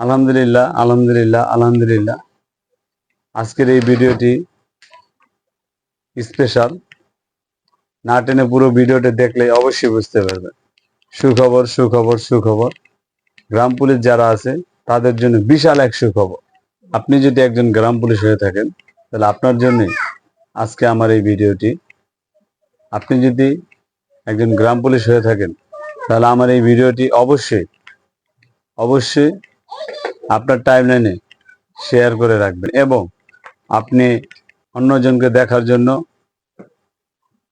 আলহামদুলিল্লাহ আলহামদুলিল্লাহ আলহামদুলিল্লাহ। আজকের এই ভিডিওটি স্পেশাল না টেনে পুরো ভিডিওটি দেখলে অবশ্যই বুঝতে পারবেন। সুখবর সুখবর সুখবর। গ্রাম পুলিশ যারা আছে, তাদের জন্য বিশাল এক সুখবর। আপনি যদি একজন গ্রাম পুলিশ হয়ে থাকেন, তাহলে আপনার জন্যই আজকে আমার এই ভিডিওটি। আপনি যদি একজন গ্রাম পুলিশ হয়ে থাকেন, তাহলে আমার এই ভিডিওটি অবশ্যই অবশ্যই আপনার টাইমলাইনে শেয়ার করে রাখবেন এবং আপনি অন্যজনকে দেখার জন্য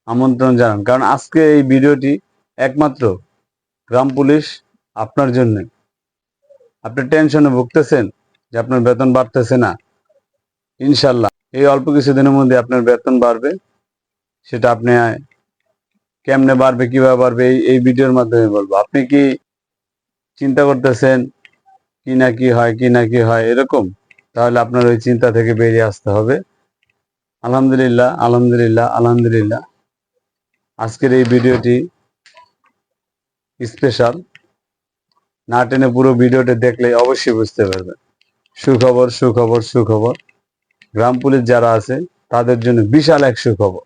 আমন্ত্রণ জানান। কারণ আজকে এই ভিডিওটি একমাত্র গ্রাম পুলিশ আপনার জন্য। আপনি টেনশনে ভুগতেছেন যে আপনার বেতন বাড়তেছে না। ইনশাল্লাহ এই অল্প কিছুদিনের মধ্যে আপনার বেতন বাড়বে। সেটা আপনি কেমনে বাড়বে, কীভাবে বাড়বে, এই এই ভিডিওর মাধ্যমে বলব। আপনি কি চিন্তা করতেছেন কি না কি হয়, কি না কি হয়, এরকম, তাহলে আপনার ওই চিন্তা থেকে বেরিয়ে আসতে হবে। আলহামদুলিল্লাহ আলহামদুলিল্লাহ আলহামদুলিল্লাহ। আজকের এই ভিডিওটি স্পেশাল না টেনে পুরো ভিডিওটি দেখলে অবশ্যই বুঝতে পারবেন। সুখবর সুখবর সুখবর। গ্রাম পুলিশ যারা আছে, তাদের জন্য বিশাল এক সুখবর।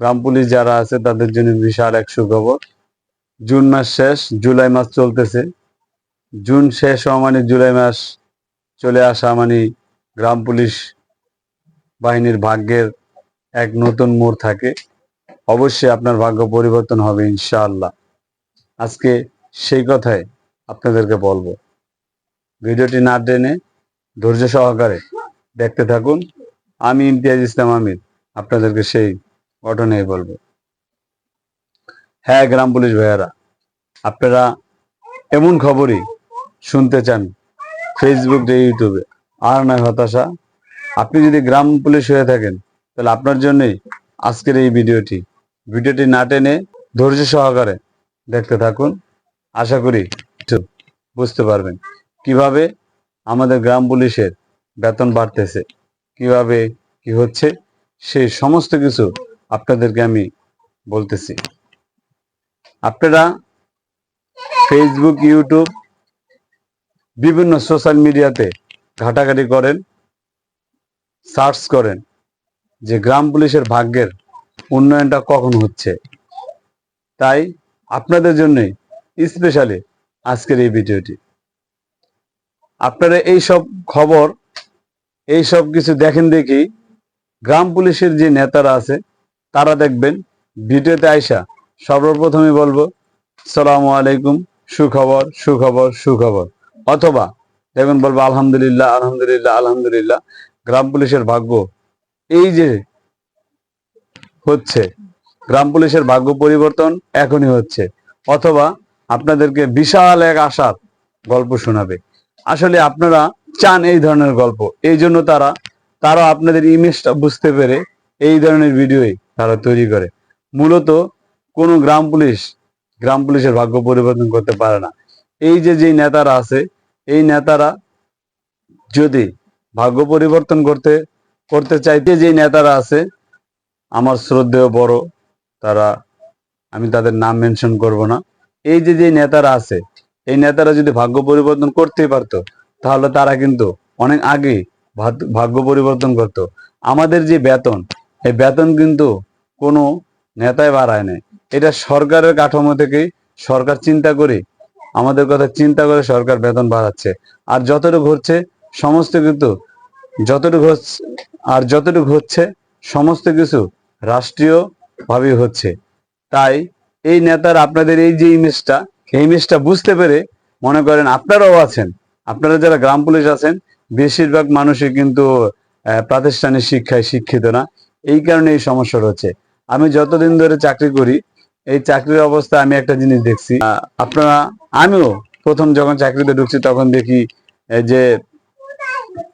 গ্রাম পুলিশ যারা আছে, তাদের জন্য বিশাল এক সুখবর। জুন মাস শেষ, জুলাই মাস চলতেছে। জুন শেষ হওয়া মানে জুলাই মাস চলে আসা মানে গ্রাম পুলিশ বাহিনীর ভাগ্যের এক নতুন মোড় থাকে। অবশ্যই আপনার ভাগ্য পরিবর্তন হবে ইনশাআল্লাহ। আজকে সেই কথাই আপনাদেরকে বলব। ভিডিওটি না টেনে ধৈর্য সহকারে দেখতে থাকুন। আমি ইমতিয়াজ ইসলাম আমির, আপনাদেরকে সেই ঘটনাই বলব। হ্যাঁ গ্রাম পুলিশ ভাইয়ারা, আপনারা এমন খবরই শুনতে চান ফেসবুক দিয়ে ইউটিউবে আর নয় হতাশা, আপনি যদি গ্রাম পুলিশ হয়ে থাকেন, তাহলে আপনার জন্যই আজকের এই ভিডিওটি। ভিডিওটি না টেনে ধৈর্য সহকারে দেখতে থাকুন। আশা করি বুঝতে পারবেন কীভাবে আমাদের গ্রাম পুলিশের বেতন বাড়তেছে, কীভাবে কি হচ্ছে, সেই সমস্ত কিছু আপনাদেরকে আমি বলতেছি। আপনারা ফেসবুক ইউটিউব বিভিন্ন সোশ্যাল মিডিয়াতে ঘাটাঘাটি করেন সার্চ করেন যে গ্রাম পুলিশের ভাগ্যের উন্নয়নটা কখন হচ্ছে। তাই আপনাদের জন্যই স্পেশালি আজকের এই ভিডিওটি। আপনারা এই সব খবর এই সব কিছু দেখেন দেখি গ্রাম পুলিশের যে নেতারা আছে, তারা দেখবেন ভিডিওতে আইসা সর্বপ্রথমে বলব, সালামু আলাইকুম, সুখবর সুখবর সুখবর। অথবা দেখুন বলব, আলহামদুলিল্লাহ আলহামদুলিল্লাহ আলহামদুলিল্লাহ। গ্রাম পুলিশের ভাগ্য এই যে হচ্ছে, গ্রাম পুলিশের ভাগ্য পরিবর্তন এখনই হচ্ছে। অথবা আপনাদেরকে বিশাল এক আশার গল্প শোনাবে। আসলে আপনারা চান এই ধরনের গল্প, এই জন্য তারা তারা আপনাদের ইমেজটা বুঝতে পেরে এই ধরনের ভিডিওই তারা তৈরি করে। মূলত কোনো গ্রাম পুলিশ, গ্রাম পুলিশের ভাগ্য পরিবর্তন করতে পারে না। এই যে যে নেতারা আছে, এই নেতারা যদি ভাগ্য পরিবর্তন করতে করতে চাইতে যে নেতারা আছে, আমার শ্রদ্ধেয় বড় তারা, আমি তাদের নাম মেনশন করব না। এই যে যে নেতারা আছে, এই নেতারা যদি ভাগ্য পরিবর্তন করতেই পারতো, তাহলে তারা কিন্তু অনেক আগে ভাগ্য পরিবর্তন করত। আমাদের যে বেতন, এই বেতন কিন্তু কোনো নেতায় বাড়ায় নাই। এটা সরকারের কাঠামো থেকে সরকার চিন্তা করে আমাদের কথা চিন্তা করে সরকার বেতন বাড়াচ্ছে। আর যতটুকু হচ্ছে, সমস্ত কিন্তু যতটুকু আর যতটুকু হচ্ছে, সমস্ত কিছু রাষ্ট্রীয় ভাবে হচ্ছে। তাই এই নেতার, আপনাদের এই যে ইমেজটা এই ইমেজটা বুঝতে পেরে মনে করেন আপনারাও আছেন। আপনারা যারা গ্রাম পুলিশ আছেন, বেশিরভাগ মানুষই কিন্তু প্রাতিষ্ঠানিক শিক্ষায় শিক্ষিত না। এই কারণে এই সমস্যাটা হচ্ছে আমি যতদিন ধরে চাকরি করি এই চাকরির অবস্থা আমি একটা জিনিস দেখছি। আপনারা, আমিও প্রথম যখন চাকরিতে ঢুকছি তখন দেখি যে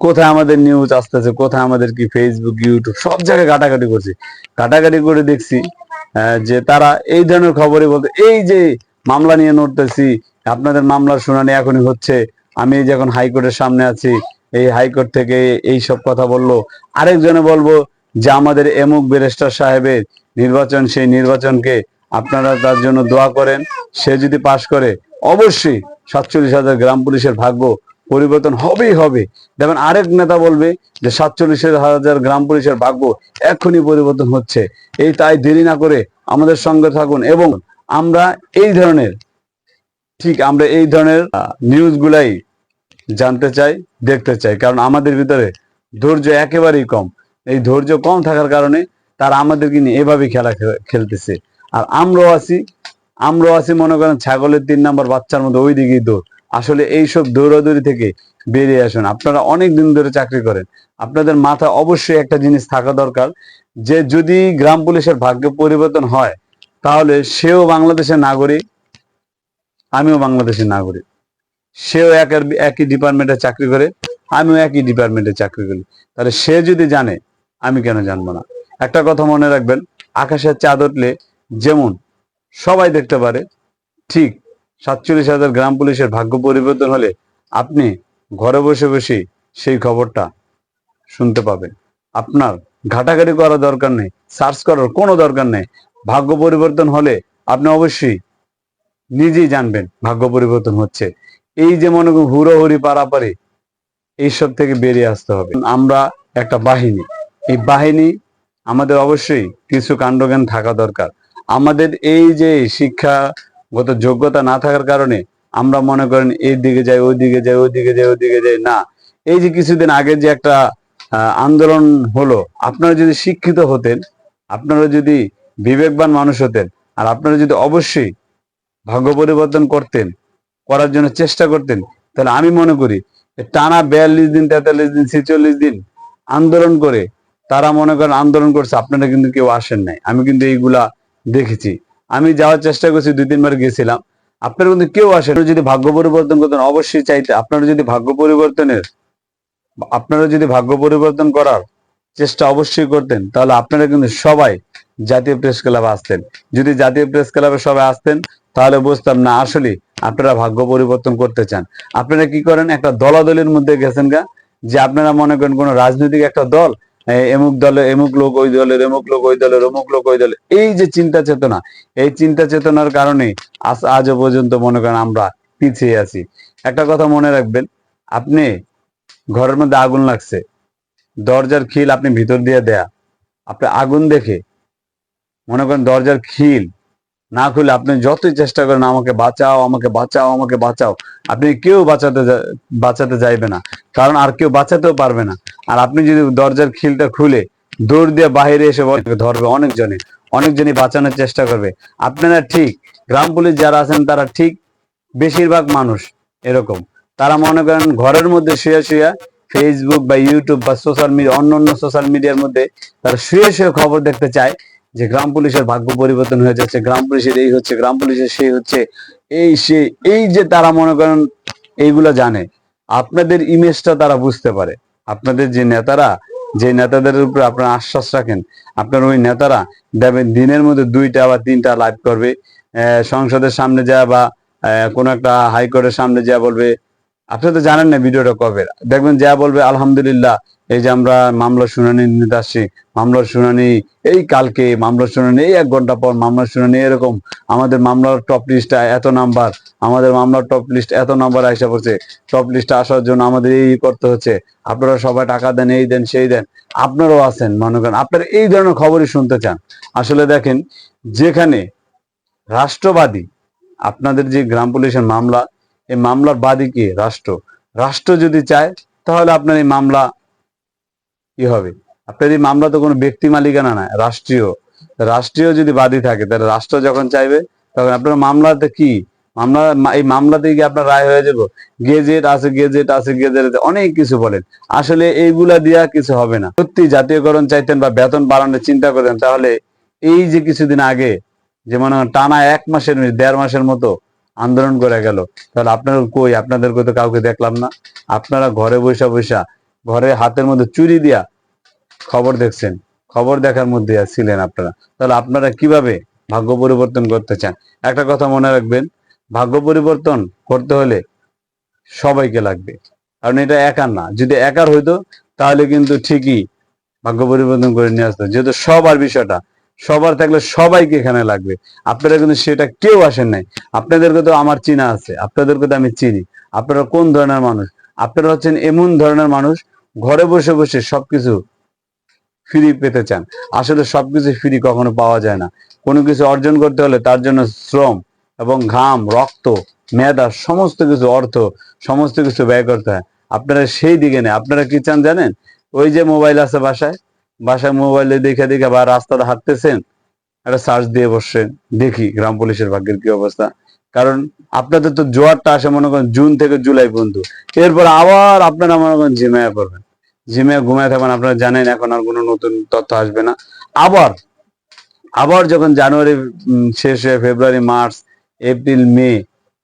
কোথায় আমাদের নিউজ আসতেছে, কোথায় আমাদের কি ফেসবুক ইউটিউব সব জায়গায় ঘাটাঘাটি করছি। ঘাটাঘাটি করে দেখছি যে তারা এই ধরনের খবরই বলতে, এই যে মামলা নিয়ে নড়তেছি, আপনাদের মামলার শুনানি এখনই হচ্ছে, আমি এই যে হাইকোর্টের সামনে আছি, এই হাইকোর্ট থেকে এই সব কথা বলল। আরেকজনে বলব যে আমাদের এমুক ব্যারিস্টার সাহেবের নির্বাচন, সেই নির্বাচনকে আপনারা তার জন্য দোয়া করেন, সে যদি পাশ করে, অবশ্যই সাতচল্লিশ হাজার গ্রাম পুলিশের ভাগ্য পরিবর্তন হবেই হবে। দেখবেন আরেক নেতা বলবে যে সাতচল্লিশ হাজার গ্রাম পুলিশের ভাগ্য এখনই পরিবর্তন হচ্ছে। এই তাই দেরি না করে আমাদের সঙ্গে থাকুন এবং আমরা এই ধরনের, ঠিক আমরা এই ধরনের নিউজ গুলাই জানতে চাই, দেখতে চাই। কারণ আমাদের ভিতরে ধৈর্য একেবারেই কম। এই ধৈর্য কম থাকার কারণে তারা আমাদেরকে নিয়ে এভাবে খেলা, খেলতেছে। আর আমরাও আছি আমরাও আছি, মনে করেন ছাগলের তিন নাম্বার বাচ্চার মধ্যে ওই দিকেই দৌড়। আসলে এইসব দৌড়াদৌড়ি থেকে বেরিয়ে আসুন। আপনারা অনেক দিন ধরে চাকরি করেন। আপনাদের মাথা অবশ্যই একটা জিনিস থাকা দরকার যে যদি গ্রাম পুলিশের ভাগ্য পরিবর্তন হয়, তাহলে সেও বাংলাদেশের নাগরিক, আমিও বাংলাদেশের নাগরিক। সেও একের, একই ডিপার্টমেন্টে চাকরি করে, আমিও একই ডিপার্টমেন্টে চাকরি করি। তাহলে সে যদি জানে, আমি কেন জানব না? একটা কথা মনে রাখবেন, আকাশের চাঁদ উঠলে যেমন সবাই দেখতে পারে, ঠিক সাতচল্লিশ হাজার গ্রাম পুলিশের ভাগ্য পরিবর্তন হলে আপনি ঘরে বসে বসে সেই খবরটা শুনতে পাবেন। আপনার ঘাটাঘাটি করার দরকার নেই, সার্চ করার কোনো দরকার নেই। ভাগ্য পরিবর্তন হলে আপনি অবশ্যই নিজেই জানবেন ভাগ্য পরিবর্তন হচ্ছে। এই যে মনে করুন হুড়োহুড়ি পারাপারি, এইসব থেকে বেরিয়ে আসতে হবে। আমরা একটা বাহিনী, এই বাহিনী আমাদের অবশ্যই কিছু কাণ্ডজ্ঞান থাকা দরকার। আমাদের এই যে শিক্ষাগত যোগ্যতা না থাকার কারণে আমরা মনে করেন এই দিকে যাই, ওই দিকে যাই, ওই দিকে যাই, ওই দিকে যাই, না। এই যে কিছুদিন আগে যে একটা আন্দোলন হলো, আপনারা যদি শিক্ষিত হতেন, আপনারা যদি বিবেকবান মানুষ হতেন, আর আপনারা যদি অবশ্যই ভাগ্য পরিবর্তন করতেন, করার জন্য চেষ্টা করতেন, তাহলে আমি মনে করি টানা বিয়াল্লিশ দিন, তেতাল্লিশ দিন, ছেচল্লিশ দিন আন্দোলন করে, তারা মনে করেন আন্দোলন করছে, আপনারা কিন্তু কেউ আসেন নাই। আমি কিন্তু এইগুলা দেখেছি। আমি যাওয়ার চেষ্টা করছি, দুই, তিনবার গেছিলাম। আপনারা কিন্তু কেউ আপনারা যদি ভাগ্য পরিবর্তন করতেন, অবশ্যই চাইতে আপনারা যদি ভাগ্য পরিবর্তনের আপনারা যদি ভাগ্য পরিবর্তন করার চেষ্টা অবশ্যই করতেন, তাহলে আপনারা কিন্তু সবাই জাতীয় প্রেস ক্লাবে আসতেন। যদি জাতীয় প্রেস ক্লাবে সবাই আসতেন, তাহলে বুঝতাম না আসলে আপনারা ভাগ্য পরিবর্তন করতে চান। আপনারা কি করেন, একটা দলাদলের মধ্যে গেছেন গা, যে আপনারা মনে করেন কোন রাজনৈতিক একটা দল এমুক দলে এমুক লোক, ওই দলের এমুক লোক, ওই দলের অমুক লোক, ওই দলের। এই যে চিন্তা চেতনা, এই চিন্তা চেতনার কারণে আজ আজও পর্যন্ত মনে করেন আমরা পিছিয়ে আছি। একটা কথা মনে রাখবেন, আপনি ঘরের মধ্যে আগুন লাগছে, দরজার খিল আপনি ভিতর দিয়ে দেয়া। আপনি আগুন দেখে, মনে করেন দরজার খিল না খুলে আপনি যতই চেষ্টা করেন, আমাকে বাঁচাও আমাকে বাঁচাও আমাকে বাঁচাও, আপনি কেউ বাঁচাতে বাঁচাতে যাইবে না। কারণ আর কেউ বাঁচাতেও পারবে না। আর আপনি যদি দরজার খিলটা খুলে দৌড় দিয়ে বাইরে এসে ধরবে অনেকজনে অনেকজনই বাঁচানোর চেষ্টা করবে। আপনারা ঠিক, গ্রাম পুলিশ যারা আছেন তারা ঠিক বেশিরভাগ মানুষ এরকম। তারা মনে করেন ঘরের মধ্যে শুয়ে শুয়ে ফেসবুক বা ইউটিউব বা সোশ্যাল মিডিয়া অন্য অন্য সোশ্যাল মিডিয়ার মধ্যে তারা শুয়ে শুয়ে খবর দেখতে চায় যে গ্রাম পুলিশের ভাগ্য পরিবর্তন হয়ে যাচ্ছে, গ্রাম পুলিশের এই হচ্ছে, গ্রাম পুলিশের সেই হচ্ছে, এই সেই এই যে তারা মনে করেন এইগুলো জানে। আপনাদের ইমেজটা তারা বুঝতে পারে। আপনাদের যে নেতারা, যে নেতাদের উপরে আপনারা আশ্বাস রাখেন, আপনার ওই নেতারা দিনের মধ্যে দুইটা বা তিনটা লাইভ করবে। সংসদের সামনে যা বা কোনো একটা হাইকোর্টের সামনে যা বলবে। আপনি তো জানেন না ভিডিওটা কবে। দেখবেন যা বলবে, আলহামদুলিল্লাহ এই যে আমরা মামলার শুনানি নিতে আসছি মামলার শুনানি, এই কালকে মামলার শুনানি, এই এক ঘণ্টা পর মামলার শুনানি, এরকম আমাদের মামলার টপ লিস্টটা এত নাম্বার আমাদের মামলার টপ লিস্ট এত নাম্বার আসা পড়ছে টপ লিস্টে আসার জন্য আমাদের এই করতে হচ্ছে। আপনারা সবাই টাকা দেন, এই দেন, সেই দেন, আপনারাও আছেন, মনে করেন, আপনারা এই ধরনের খবরই শুনতে চান। আসলে দেখেন, যেখানে রাষ্ট্রবাদী, আপনাদের যে গ্রাম পুলিশের মামলা, এই মামলার বাদী কি? রাষ্ট্র। রাষ্ট্র যদি চায়, তাহলে আপনার এই মামলা কি হবে? আপনার এই মামলা তো কোনো ব্যক্তি মালিকানা না, রাষ্ট্রীয়। রাষ্ট্রীয় যদি বাদী থাকে, তাহলে রাষ্ট্র যখন চাইবে, তখন আপনার মামলাতে কি? মামলা, এই মামলাতে কি আপনার রায় হয়ে যাব? গেজেট আছে গেজেট আছে, গেজেট অনেক কিছু বলেন। আসলে এইগুলা দিয়া কিছু হবে না। সত্যি জাতীয়করণ চাইতেন বা বেতন বাড়ানোর চিন্তা করেন তাহলে এই যে কিছুদিন আগে যে মনে টানা এক মাসের দেড় মাসের মতো আন্দোলন করে গেল, তাহলে আপনার কই? আপনাদের তো কাউকে দেখলাম না। আপনারা ঘরে বসে বসা ঘরে হাতের মধ্যে চুরি দিয়া খবর দেখছেন, খবর দেখার মধ্যে ছিলেন আপনারা। তাহলে আপনারা কীভাবে ভাগ্য পরিবর্তন করতে চান? একটা কথা মনে রাখবেন, ভাগ্য পরিবর্তন করতে হলে সবাইকে লাগবে। কারণ এটা একার না। যদি একার হইতো, তাহলে কিন্তু ঠিকই ভাগ্য পরিবর্তন করে নিয়ে আসতো। যেহেতু সবার বিষয়টা, সবার থাকলে সবাইকে এখানে লাগবে। আপনারা কিন্তু সেটা কেউ আসেন নাই। আপনাদেরকে তো আমার চিনা আছে, আপনাদেরকে তো আমি চিনি। আপনারা কোন ধরনের মানুষ? আপনারা হচ্ছেন এমন ধরনের মানুষ, ঘরে বসে বসে সবকিছু ফ্রি পেতে চান। আসলে সবকিছু ফ্রি কখনো পাওয়া যায় না। কোনো কিছু অর্জন করতে হলে তার জন্য শ্রম এবং ঘাম, রক্ত, মেধা, সমস্ত কিছু অর্থ, সমস্ত কিছু ব্যয় করতে হয়। আপনারা সেই দিকে নেই। আপনারা কি চান জানেন? ওই যে মোবাইল আছে বাসায় বাসায় মোবাইলে দেখে দেখে বা রাস্তাতে হাঁটতেছেন, একটা সার্চ দিয়ে বসছেন। দেখি গ্রাম পুলিশের ভাগ্যের কি অবস্থা। কারণ আপনাদের তো জোয়ারটা আসে, মনে করেন, জুন থেকে জুলাই পর্যন্ত। এরপর আবার আপনারা মনে করেন জিমায়া পড়বেন। জিমায়া ঘুমায় থাকবেন, আপনারা জানেন এখন আর কোনো নতুন তথ্য আসবে না। আবার আবার যখন জানুয়ারি শেষ হয়ে ফেব্রুয়ারি, মার্চ, এপ্রিল, মে,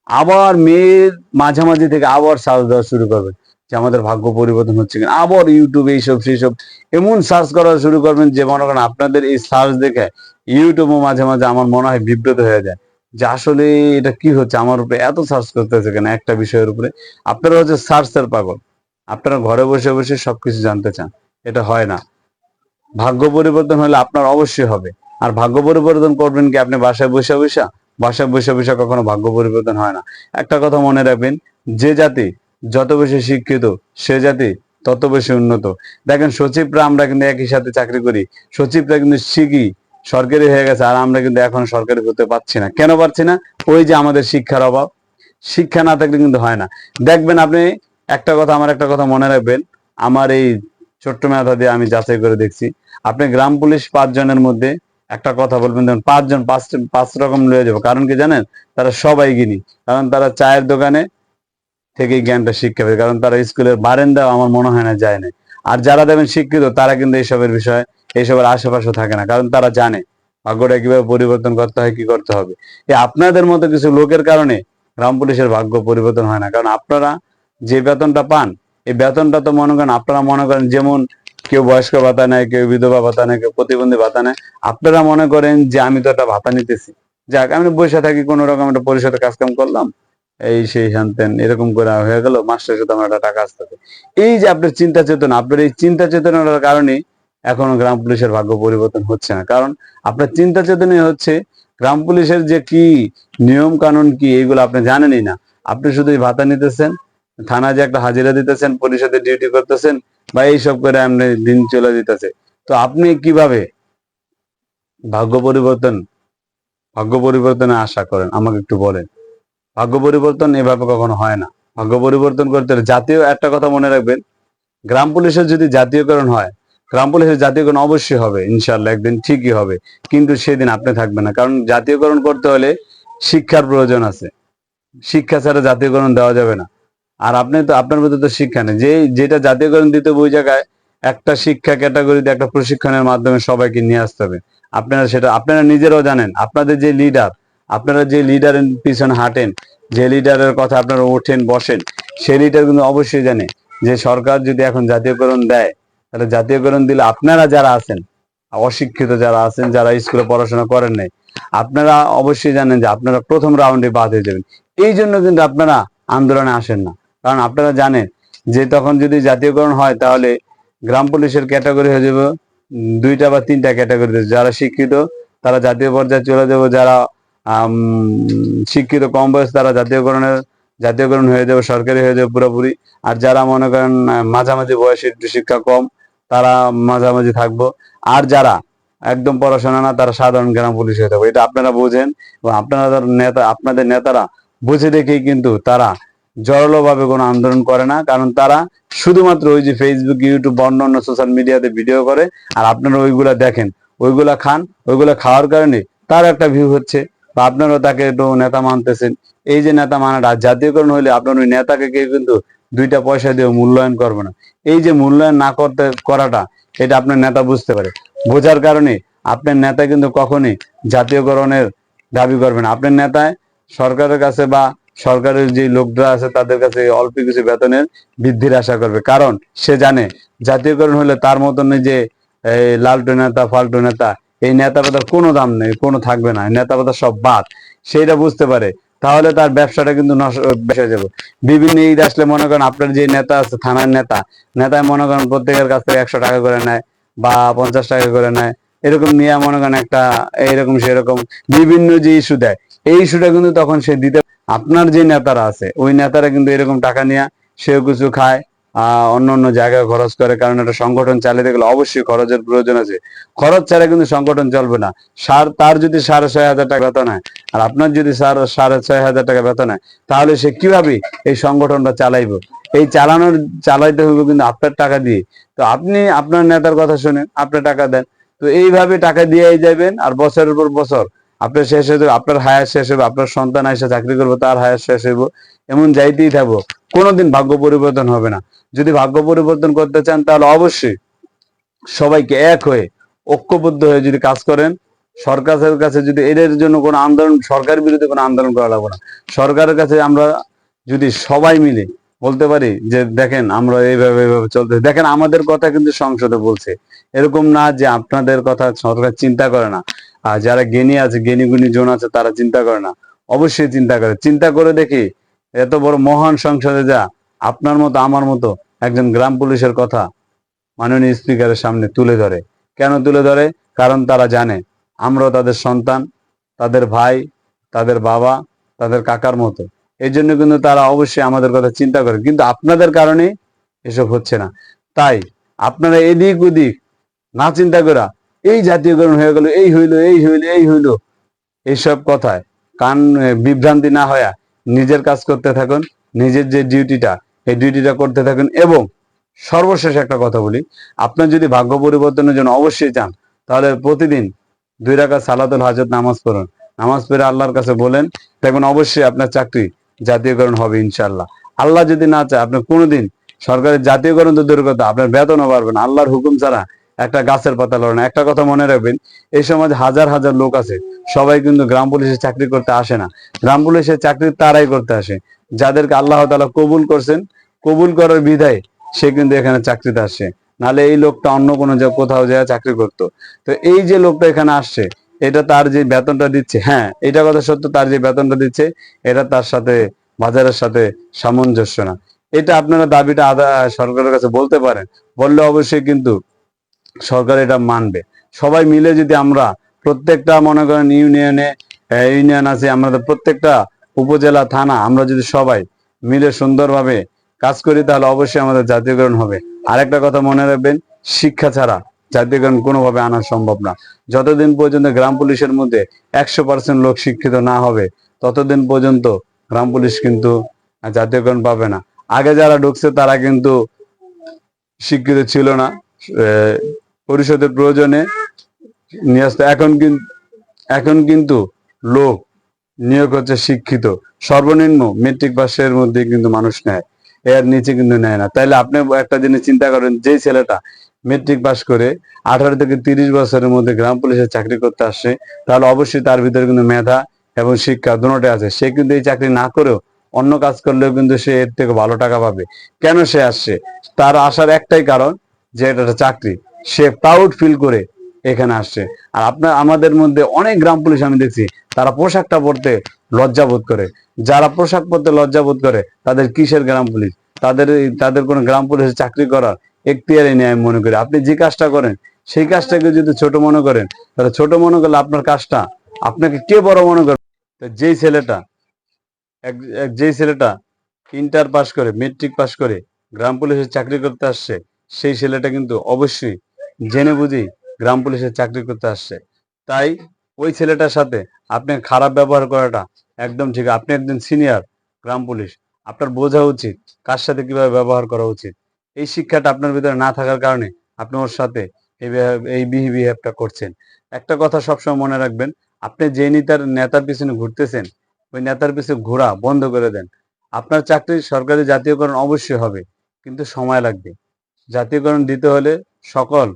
আবার মের মাঝামাঝি থেকে আবার সার্চ দেওয়া শুরু করবেন যে আমাদের ভাগ্য পরিবর্তন হচ্ছে কিনা। আবার ইউটিউবে এইসব, সেইসব, এমন সার্চ করা শুরু করবেন যে মনে করেন আপনাদের এই সার্চ দেখে ইউটিউবও মাঝে মাঝে আমার মনে হয় বিব্রত হয়ে যায়। যে আসলে এটা কি হচ্ছে, আমার উপরে এত সার্চ করতেছে কেন একটা বিষয়ের উপরে? আপনারা হচ্ছে সার্চের পাগল। আপনারা ঘরে বসে বসে সবকিছু জানতে চান। এটা হয় না। ভাগ্য পরিবর্তন হলে আপনার অবশ্যই হবে। আর ভাগ্য পরিবর্তন করবেন কি আপনি বাসায় বসে বসে? বাসায় বসে বসে কখনো ভাগ্য পরিবর্তন হয় না। একটা কথা মনে রাখবেন, যে জাতি যত বেশি শিক্ষিত, সে জাতি তত বেশি উন্নত। দেখেন সচিবরা আমরা কিন্তু একই সাথে চাকরি করি। সচিবরা কিন্তু শিখি। সরকারি হয়ে গেছে, আর আমরা কিন্তু এখন সরকারি হতে পারছি না। কেন পারছি না? ওই যে আমাদের শিক্ষার অভাব। শিক্ষা না থাকলে কিন্তু হয় না। দেখবেন আপনি একটা কথা, আমার একটা কথা মনে রাখবেন। আমার এই ছোট্ট মেধা দিয়ে আমি যাচাই করে দেখছি। আপনি গ্রাম পুলিশ পাঁচ জনের মধ্যে একটা কথা বলবেন, দেখুন, পাঁচজন পাঁচ পাঁচ রকম লয়ে যাব। কারণ কি জানেন? তারা সবাই গিনি কারণ তারা চায়ের দোকানে থেকেই জ্ঞানটা শিক্ষা পেয়ে কারণ তারা স্কুলের বারেন্দাও আমার মনে হয় না যায় না আর যারা দেবেন শিক্ষিত, তারা কিন্তু এইসবের বিষয়ে এইসবের আশেপাশে থাকে না, কারণ তারা জানে। ভাগ্যটা কীভাবে পরিবর্তন করতে হয়, কি করতে হবে। এই আপনাদের মতো কিছু লোকের কারণে গ্রাম পুলিশের ভাগ্য পরিবর্তন হয় না। কারণ আপনারা যে বেতনটা পান, এই বেতনটা তো মনে করেন, আপনারা মনে করেন যেমন কেউ বয়স্ক ভাতা নেয়, কেউ বিধবা ভাতা নেয়, কেউ প্রতিবন্ধী ভাতা নেয়, আপনারা মনে করেন যে আমি তো একটা ভাতা নিতেছি। যাক, আমি বসে থাকি, কোনো রকম একটা পরিষদে কাজকাম করলাম, এই সেই শান্তেন, এরকম করে হয়ে গেল মাস্টার সাথে আমার একটা টাকা আসতে এই যে আপনার চিন্তা চেতনা, আপনার এই চিন্তা চেতনার কারণে এখনও গ্রাম পুলিশের ভাগ্য পরিবর্তন হচ্ছে না। কারণ আপনার চিন্তা চেতনাই হচ্ছে, গ্রাম পুলিশের যে কি নিয়ম কানুন কি, এইগুলো আপনি জানেনই না। আপনি শুধু ভাতা নিতেছেন, থানায় যে একটা হাজিরা দিতেছেন, পরিষদে ডিউটি করতেছেন, বা এইসব করে আপনি দিন চলে দিতেছে তো আপনি কীভাবে ভাগ্য পরিবর্তন, ভাগ্য পরিবর্তনে আশা করেন? আমাকে একটু বলেন। ভাগ্য পরিবর্তন এভাবে কখনো হয় না। ভাগ্য পরিবর্তন করতে জাতীয়, একটা কথা মনে রাখবেন, গ্রাম পুলিশের যদি জাতীয়করণ হয় গ্রাম পুলিশের জাতীয়করণ অবশ্যই হবে ইনশাল্লাহ একদিন ঠিকই হবে। কিন্তু সেদিন আপনি থাকবেন না, কারণ জাতীয়করণ করতে হলে শিক্ষার প্রয়োজন আছে। শিক্ষা ছাড়া জাতীয়করণ দেওয়া যাবে না। আর আপনি তো, আপনার মধ্যে তো শিক্ষা নেই। যে যেটা জাতীয়করণ দিতে ওই জায়গায় একটা শিক্ষা ক্যাটাগরিতে একটা প্রশিক্ষণের মাধ্যমে সবাইকে নিয়ে আসতে হবে। আপনারা সেটা, আপনারা নিজেরাও জানেন, আপনাদের যে লিডার আপনারা যে লিডারের পিছনে হাঁটেন, যে লিডারের কথা আপনারা ওঠেন, বসেন, সেই লিডার কিন্তু অবশ্যই জানে যে সরকার যদি এখন জাতীয়করণ দেয় তাহলে জাতীয়করণ দিলে আপনারা যারা আছেন, অশিক্ষিত যারা আছেন, যারা স্কুলে পড়াশোনা করেন নাই, আপনারা অবশ্যই জানেন যে আপনারা প্রথম রাউন্ডে বাদ হয়ে যাবেন। এই জন্য কিন্তু আপনারা আন্দোলনে আসেন না। কারণ আপনারা জানেন যে তখন যদি জাতীয়করণ হয় তাহলে গ্রাম পুলিশের ক্যাটাগরি হয়ে যাবে দুইটা বা তিনটা ক্যাটাগরি যারা শিক্ষিত, তারা জাতীয় পর্যায়ে চলে যাবে। যারা শিক্ষিত, কম বয়স, তারা জাতীয়করণের, জাতীয়করণ হয়ে যাবে, সরকারি হয়ে যাবে পুরোপুরি। আর যারা মনে করেন মাঝামাঝি বয়সে একটু শিক্ষা কম তারা মাঝামাঝি থাকব। আর যারা একদম পড়াশোনা না, তারা সাধারণ গ্রাম পুলিশ হয়ে থাকবে। এটা আপনারা বোঝেন আপনারা নেতা, আপনাদের নেতারা বুঝে দেখেই কিন্তু তারা জড়লো ভাবে কোনো আন্দোলন করে না। কারণ তারা শুধুমাত্র ওই যে ফেসবুক ইউটিউব অন্যান্য সোশ্যাল মিডিয়াতে ভিডিও করে। আর আপনারা ওইগুলা দেখেন। ওইগুলা খান, ওইগুলা খাওয়ার কারণে তার একটা ভিউ হচ্ছে। বা আপনারাও তাকে একটু নেতা মানতেছেন। এই যে নেতা মানাটা, জাতীয়করণ হলে আপনার ওই নেতাকে কেউ কিন্তু দুইটা পয়সা দিয়ে মূল্যায়ন করবে না। এই যে মূল্যায়ন না করতে, করাটা, এটা আপনার নেতা বুঝতে পারে। বোঝার কারণে আপনার নেতা কিন্তু কখনই জাতীয়করণের দাবি করবে না। আপনার নেতায় সরকারের কাছে বা সরকারের যে লোকরা আছে, তাদের কাছে অল্প কিছু বেতনের বৃদ্ধির আশা করবে। কারণ সে জানে, জাতীয়করণ হলে তার মতন যে লালটু নেতা, ফালটু নেতা, এই নেতা পাতার কোনো দাম নেই, কোনো থাকবে না। নেতা পাতা সব বাদ। সেইটা বুঝতে পারে। তাহলে তার ব্যবসাটা কিন্তু যাবে। বিভিন্ন ঈদ আসলে মনে করেন আপনার যে নেতা আছে, থানার নেতা নেতায় মনে করেন প্রত্যেকের কাছ থেকে একশো টাকা করে নেয় বা পঞ্চাশ টাকা করে নেয়। এরকম নিয়ে মনে করেন একটা এইরকম সেরকম বিভিন্ন যে ইস্যু দেয়, এই ইস্যুটা কিন্তু তখন সে দিতে আপনার যে নেতারা আছে, ওই নেতারা কিন্তু এরকম টাকা নিয়ে সেও কিছু খায় অন্য অন্য জায়গায় খরচ করে, কারণ একটা সংগঠন চালিয়ে গেলে অবশ্যই খরচের প্রয়োজন আছে। খরচ ছাড়া কিন্তু সংগঠন চলবে না। সার, তার যদি সাড়ে ছয় হাজার টাকা বেতন হয়, আর আপনার যদি সাড়ে ছয় হাজার টাকা বেতন হয়, তাহলে সে কীভাবে এই সংগঠনটা চালাইবো? এই চালানোর, চালাইতে হবে কিন্তু আপনার টাকা দিয়ে। তো আপনি, আপনার নেতার কথা শুনেন, আপনি টাকা দেন। তো এইভাবে টাকা দিয়ে যাবেন আর বছরের পর বছর আপনার শেষ হয়ে যাবে, আপনার হায়ার শেষ হবে আপনার সন্তান এসে চাকরি করব তার হায়ার শেষ হইব। এমন যাইতেই থাকব কোনোদিন ভাগ্য পরিবর্তন হবে না। যদি ভাগ্য পরিবর্তন করতে চান তাহলে অবশ্যই সবাইকে এক হয়ে ঐক্যবদ্ধ হয়ে যদি কাজ করেন সরকারের কাছে যদি এদের জন্য কোনো আন্দোলন সরকারের বিরুদ্ধে কোনো আন্দোলন করা লাগবে না। সরকারের কাছে আমরা যদি সবাই মিলে বলতে পারি যে দেখেন আমরা এইভাবে এইভাবে চলতে দেখেন আমাদের কথা কিন্তু সংসদে বলছে। এরকম না যে আপনাদের কথা সরকার চিন্তা করে না। আর যারা জ্ঞানী আছে জ্ঞানী গুণী জন আছে, তারা চিন্তা করে না। অবশ্যই চিন্তা করে। চিন্তা করে দেখি, এত বড় মহান সংসদে যা, আপনার মতো, আমার মতো একজন গ্রাম পুলিশের কথা মাননীয় স্পিকারের সামনে তুলে ধরে। কেন তুলে ধরে? কারণ তারা জানে, আমরাও তাদের সন্তান, তাদের ভাই, তাদের বাবা, তাদের কাকার মতো। এই জন্য কিন্তু তারা অবশ্যই আমাদের কথা চিন্তা করে। কিন্তু আপনাদের কারণে এসব হচ্ছে না। তাই আপনারা এদিক ওদিক না চিন্তা করা এই জাতীয়করণ হয়ে গেল, এই হইল এই হইল এই হইল। এইসব কথায় কান বিভ্রান্তি না হয়ে নিজের কাজ করতে থাকুন, নিজের যে ডিউটিটা, এই ডিউটিটা করতে থাকুন এবং সর্বশেষ একটা কথা বলি, আপনার যদি ভাগ্য পরিবর্তনের জন্য অবশ্যই চান, তাহলে প্রতিদিন দুই রাখা সালাতুল হাজত নামাজ পড়ুন। নামাজ পড়ে আল্লাহর কাছে বলেন, দেখুন অবশ্যই আপনার চাকরি জাতীয়করণ হবে ইনশাল্লাহ আল্লাহ যদি না চায়, আপনি কোনোদিন সরকারের জাতীয়করণ তো দূরের কথা, আপনার বেতনও পারবে না, আল্লাহর হুকুম ছাড়া একটা গাছের পাতা লড়ে না। একটা কথা মনে রাখবেন, এই সমাজে হাজার হাজার লোক আছে, সবাই কিন্তু গ্রাম পুলিশে চাকরি করতে আসে না। গ্রাম পুলিশের চাকরি তারাই করতে আসে। যাদেরকে আল্লাহ তালা কবুল করছেন, কবুল করার বিধায় সে কিন্তু এখানে চাকরিতে আসে। নালে এই লোকটা অন্য কোনো কোথাও যায় চাকরি করতো। তো এই যে লোকটা এখানে আসছে, এটা তার যে বেতনটা দিচ্ছে হ্যাঁ এটা কথা সত্য, তার যে বেতনটা দিচ্ছে, এটা তার সাথে, বাজারের সাথে সামঞ্জস্য না। এটা আপনারা দাবিটা আদা সরকারের কাছে বলতে পারেন। বললে অবশ্যই কিন্তু সরকার এটা মানবে। সবাই মিলে যদি আমরা প্রত্যেকটা, মনে করেন, ইউনিয়নে ইউনিয়ন আছে আমাদের প্রত্যেকটা উপজেলা, থানা, আমরা যদি সবাই মিলে সুন্দরভাবে কাজ করি, তাহলে অবশ্যই আমাদের জাতীয়করণ হবে। আরেকটা কথা মনে রাখবেন, শিক্ষা ছাড়া জাতীয়করণ কোনোভাবে আনা সম্ভব না। যতদিন পর্যন্ত গ্রাম পুলিশের মধ্যে একশো পার্সেন্ট লোক শিক্ষিত না হবে, ততদিন পর্যন্ত গ্রাম পুলিশ কিন্তু জাতীয়করণ পাবে না। আগে যারা ঢুকছে, তারা কিন্তু শিক্ষিত ছিল না পরিষদের প্রয়োজনে নিয়ে আসতে। এখন কিন্তু এখন কিন্তু লোক নিয়োগ হচ্ছে শিক্ষিত। সর্বনিম্ন মেট্রিক পাসের মধ্যে কিন্তু মানুষ নেয়। এর নিচে কিন্তু নেয় না। তাইলে আপনি একটা জিনিস চিন্তা করেন, যেই ছেলেটা মেট্রিক পাস করে আঠারো থেকে তিরিশ বছরের মধ্যে গ্রাম পুলিশের চাকরি করতে আসছে তাহলে অবশ্যই তার ভিতরে কিন্তু মেধা এবং শিক্ষা দুটোটাই আছে। সে কিন্তু এই চাকরি না করেও অন্য কাজ করলেও কিন্তু সে এর থেকে ভালো টাকা পাবে। কেন সে আসছে? তার আসার একটাই কারণ যে এটা একটা চাকরি। সে প্রাউড ফিল করে এখানে আসছে। আর আপনার, আমাদের মধ্যে অনেক গ্রাম পুলিশ আমি দেখছি, তারা পোশাকটা পরতে লজ্জা বোধ করে। যারা পোশাক পরতে লজ্জা বোধ করে, তাদের কিসের গ্রাম পুলিশ? তাদের তাদের কোনো গ্রাম পুলিশে চাকরি করার এখতিয়ারে নেই আমি মনে করি। আপনি যে কাজটা করেন, সেই কাজটাকে যদি ছোট মনে করেন, তাহলে ছোট মনে করলে আপনার কাজটা, আপনাকে কে বড় মনে করবে? তো যেই ছেলেটা, এক- যেই ছেলেটা ইন্টার পাস করে মেট্রিক পাস করে, গ্রাম পুলিশের চাকরি করতে আসছে, সেই ছেলেটা কিন্তু অবশ্যই জেনে বুঝি গ্রাম পুলিশের চাকরি করতে আসছে। তাই ওই ছেলেটার সাথে আপনি খারাপ ব্যবহার করাটা একদম ঠিক। আপনি একজন সিনিয়র গ্রাম পুলিশ, আপনার বোঝা উচিত কার সাথে কীভাবে ব্যবহার করা উচিত। এই শিক্ষাটা আপনার ভিতরে না থাকার কারণে আপনি ওর সাথে এই বিহেভিয়ারটা করছেন। একটা কথা সবসময় মনে রাখবেন, আপনি যে নেতার নেতার পিছনে ঘুরতেছেন, ওই নেতার পিছনে ঘোরা বন্ধ করে দেন। আপনার চাকরি সরকারি জাতীয়করণ অবশ্যই হবে, কিন্তু সময় লাগবে। জাতীয়করণ দিতে হলে সকল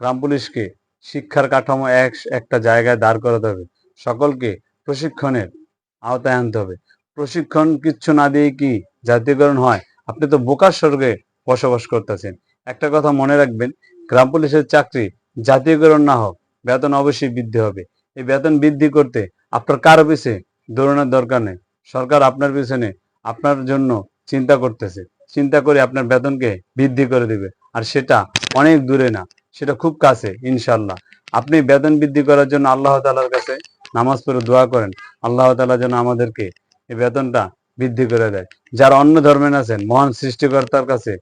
গ্রাম পুলিশকে শিক্ষার কাঠামো এক, একটা জায়গায় দাঁড় করাতে হবে। সকলকে প্রশিক্ষণের আওতায় আনতে হবে। প্রশিক্ষণ কিচ্ছু না দিয়ে কি জাতীয়করণ হয়? আপনি তো বোকার স্বর্গে বসবাস করতেছেন। একটা কথা মনে রাখবেন, গ্রাম পুলিশের চাকরি জাতীয়করণ না হোক, বেতন অবশ্যই বৃদ্ধি হবে। এই বেতন বৃদ্ধি করতে আপনার কার পিছে দৌড়ানোর দরকার নেই। সরকার আপনার পিছনে আপনার জন্য চিন্তা করতেছে। চিন্তা করে আপনার বেতনকে বৃদ্ধি করে দিবে। আর সেটা অনেক দূরে না। সেটা খুব কাছে ইনশাল্লাহ আপনি বেতন বৃদ্ধি করার জন্য আল্লাহ তালার কাছে নামাজ পড়ে দোয়া করেন, আল্লাহ তালা যেন আমাদেরকে এই বেতনটা বৃদ্ধি করে দেয়। যারা অন্য ধর্মের আছেন, মহান সৃষ্টিকর্তার কাছে